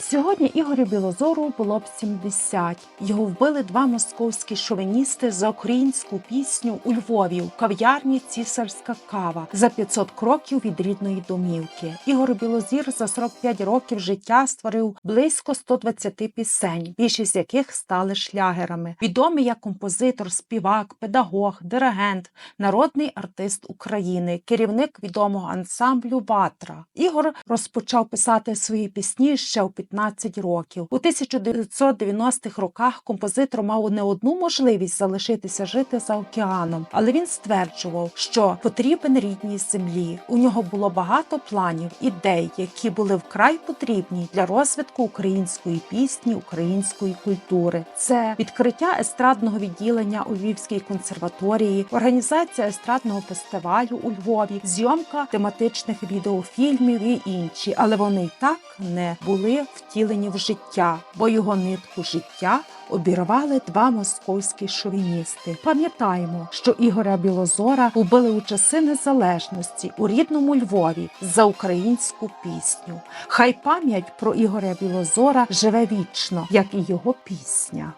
Сьогодні Ігорю Білозору було б 70. Його вбили два московські шовіністи за українську пісню у Львові у кав'ярні Цісарська кава за 500 кроків від рідної домівки. Ігор Білозір за 45 років життя створив близько 120 пісень, більшість яких стали шлягерами. Відомий як композитор, співак, педагог, диригент, народний артист України, керівник відомого ансамблю Ватра. Ігор розпочав писати свої пісні ще у 15 років. У 1990-х роках композитор мав не одну можливість залишитися жити за океаном, але він стверджував, що потрібен рідній землі. У нього було багато планів, ідей, які були вкрай потрібні для розвитку української пісні, української культури. Це відкриття естрадного відділення у Львівській консерваторії, організація естрадного фестивалю у Львові, зйомка тематичних відеофільмів і інші, але вони й так не були втілені в життя, бо його нитку життя обірвали два московські шовіністи. Пам'ятаємо, що Ігоря Білозора убили у часи незалежності у рідному Львові за українську пісню. Хай пам'ять про Ігоря Білозора живе вічно, як і його пісня.